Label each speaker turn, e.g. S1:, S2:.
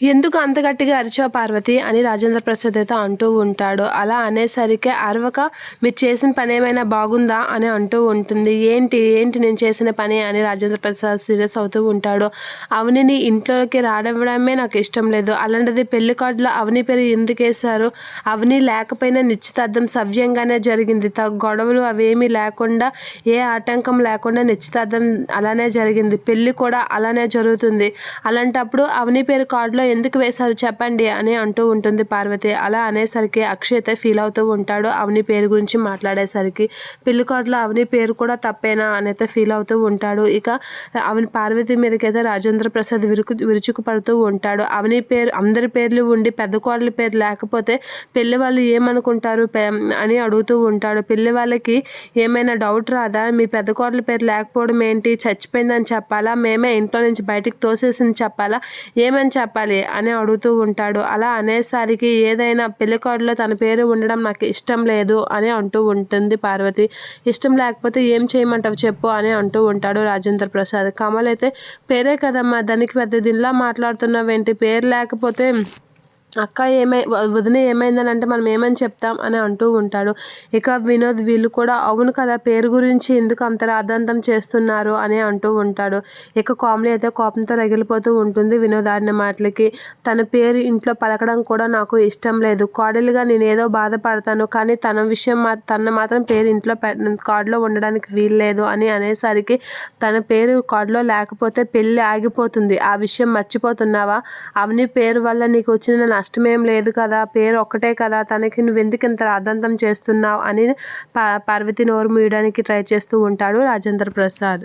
S1: ఎందుకు అంత గట్టిగా అరిచావు పార్వతి అని రాజేంద్ర ప్రసాద్ అయితే అంటూ ఉంటాడు. అలా అనేసరికి అరవక మీరు చేసిన పని ఏమైనా బాగుందా అని అంటూ ఉంటుంది. ఏంటి ఏంటి నేను చేసిన పని అని రాజేంద్ర ప్రసాద్ సీరియస్ అవుతూ ఉంటాడు. అవనిని ఇంట్లోకి రానివ్వడమే నాకు ఇష్టం లేదు. అలాంటిది పెళ్ళి కార్డులో అవని పేరు ఎందుకు వేశారు? అవని లేకపోయినా నిశ్చితార్థం సవ్యంగానే జరిగింది. త గొడవలు అవేమీ లేకుండా ఏ ఆటంకం లేకుండా నిశ్చితార్థం అలానే జరిగింది. పెళ్ళి కూడా అలానే జరుగుతుంది. అలాంటప్పుడు అవని పేరు కార్డులో ఎందుకు వేశారు చెప్పండి అని అంటూ ఉంటుంది పార్వతి. అలా అనేసరికి అక్షయ్ ఫీల్ అవుతూ ఉంటాడు. అవని పేరు గురించి మాట్లాడేసరికి పెళ్ళి కార్డులో అవని పేరు కూడా తప్పేనా అని అయితే ఫీల్ అవుతూ ఉంటాడు. ఇక అవని పార్వతి మీదకైతే రాజేంద్ర ప్రసాద్ విరుకు విరుచుకు పడుతూ ఉంటాడు. అవని పేరు అందరి పేర్లు ఉండి పెద్ద కోడల పేరు లేకపోతే పెళ్ళి వాళ్ళు ఏమనుకుంటారు అని అడుగుతూ ఉంటాడు. పెళ్ళి వాళ్ళకి ఏమైనా డౌట్ రాదా? మీ పెద్ద కోడల పేరు లేకపోవడం ఏంటి? చచ్చిపోయిందని చెప్పాలా? మేమే ఇంట్లో నుంచి బయటికి తోసేసింది చెప్పాలా? ఏమని చెప్పాలి? అని అడుగుతూ ఉంటాడు. అలా అనేసరికి ఏదైనా పెళ్ళి కార్డులో తన పేరు ఉండడం నాకు ఇష్టం లేదు అని అంటూ ఉంటుంది పార్వతి. ఇష్టం లేకపోతే ఏం చేయమంటావు చెప్పు అని అంటూ ఉంటాడు రాజేంద్ర ప్రసాద్. కమల్ అయితే పేరే కదమ్మా దానికి పెద్ద దీనిలా మాట్లాడుతున్నావేంటి? పేరు లేకపోతే అక్క ఏమై వదిన ఏమైందని అంటే మనం ఏమని చెప్తాం అని అంటూ ఉంటాడు. ఇక వినోద్ వీళ్ళు కూడా అవును కదా పేరు గురించి ఎందుకు అంత రాద్ధాంతం చేస్తున్నారు? అని అంటూ ఉంటాడు. ఇక కామెడీ అయితే కోపంతో రగిలిపోతూ ఉంటుంది వినోద్ ఆడిన మాటలకి. తన పేరు ఇంట్లో పలకడం కూడా నాకు ఇష్టం లేదు. కోడలుగా నేను ఏదో బాధపడతాను కానీ తన విషయం మా తన మాత్రం పేరు ఇంట్లో కార్డులో ఉండడానికి వీల్లేదు అని అనేసరికి తన పేరు కార్డులో లేకపోతే పెళ్ళి ఆగిపోతుంది. ఆ విషయం మర్చిపోతున్నావా? అవని పేరు వల్ల నీకు వచ్చిన నష్టమేం లేదు కదా పేరు ఒక్కటే కదా తనకి నువ్వు ఎందుకు ఇంత రాద్ధాంతం చేస్తున్నావు అని పా పార్వతి నోరు మూయడానికి ట్రై చేస్తూ ఉంటాడు రాజేంద్ర ప్రసాద్